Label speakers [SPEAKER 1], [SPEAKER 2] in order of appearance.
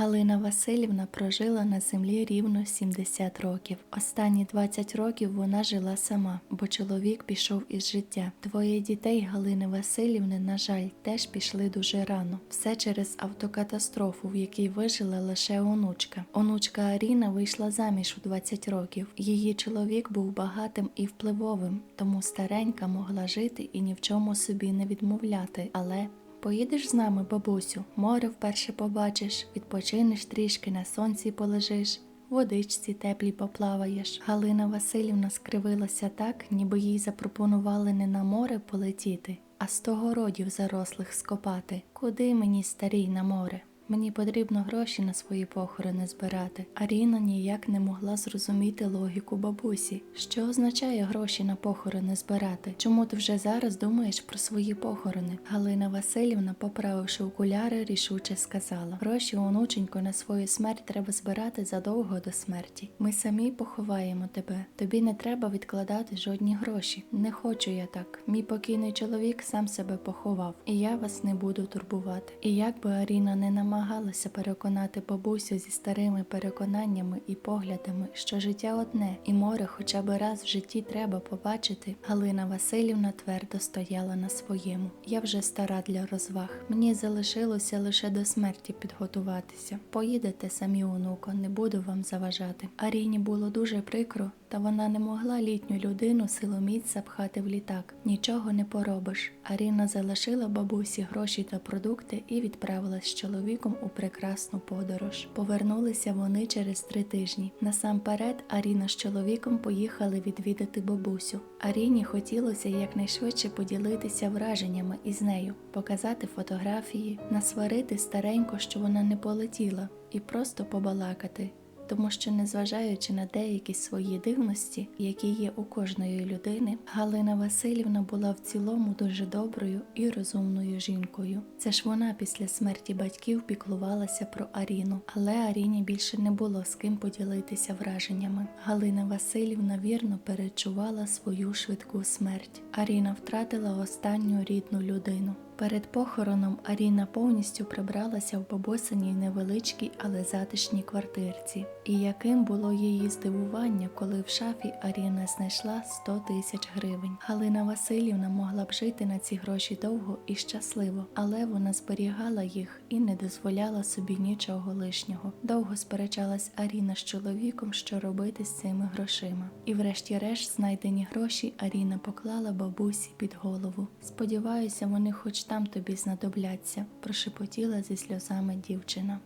[SPEAKER 1] Галина Васильівна прожила на землі рівно 70 років. Останні 20 років вона жила сама, бо чоловік пішов із життя. Двоє дітей Галини Васильівни, на жаль, теж пішли дуже рано. Все через автокатастрофу, в якій вижила лише онучка. Онучка Аріна вийшла заміж у 20 років. Її чоловік був багатим і впливовим, тому старенька могла жити і ні в чому собі не відмовляти. Але Поїдеш з нами, бабусю, море вперше побачиш, відпочинеш трішки на сонці полежиш, водичці теплій поплаваєш. Галина Васильівна скривилася так, ніби їй запропонували не на море полетіти, а сто городів зарослих скопати. Куди мені старій на море? Мені потрібно гроші на свої похорони збирати. Аріна ніяк не могла зрозуміти логіку бабусі. Що означає гроші на похорони збирати? Чому ти вже зараз думаєш про свої похорони? Галина Васильівна, поправивши окуляри, рішуче сказала: гроші, онученько, на свою смерть треба збирати задовго до смерті. Ми самі поховаємо тебе. Тобі не треба відкладати жодні гроші. Не хочу я так. Мій покійний чоловік сам себе поховав, і я вас не буду турбувати. І як би Аріна не намагалася переконати бабусю зі старими переконаннями і поглядами, що життя одне, і море хоча б раз в житті треба побачити, Галина Васильівна твердо стояла на своєму. Я вже стара для розваг. Мені залишилося лише до смерті підготуватися. Поїдете самі, онуко, не буду вам заважати. Аріні було дуже прикро, та вона не могла літню людину силоміць запхати в літак. Нічого не поробиш. Аріна залишила бабусі гроші та продукти і відправилась з чоловіком у прекрасну подорож. Повернулися вони через три тижні. Насамперед Аріна з чоловіком поїхали відвідати бабусю. Аріні хотілося якнайшвидше поділитися враженнями із нею, показати фотографії, насварити старенько, що вона не полетіла, і просто побалакати тому що, незважаючи на деякі свої дивності, які є у кожної людини, Галина Васильівна була в цілому дуже доброю і розумною жінкою. Це ж вона після смерті батьків піклувалася про Аріну, але Аріні більше не було з ким поділитися враженнями. Галина Васильівна вірно перечувала свою швидку смерть. Аріна втратила останню рідну людину. Перед похороном Аріна повністю прибралася в бабусиній невеличкій, але затишній квартирці. І яким було її здивування, коли в шафі Аріна знайшла 100 тисяч гривень. Галина Васильівна могла б жити на ці гроші довго і щасливо, але вона зберігала їх і не дозволяла собі нічого лишнього. Довго сперечалась Аріна з чоловіком, що робити з цими грошима. І врешті-решт знайдені гроші Аріна поклала бабусі під голову. Сподіваюся, вони хоч там тобі знадобляться, прошепотіла зі сльозами дівчина.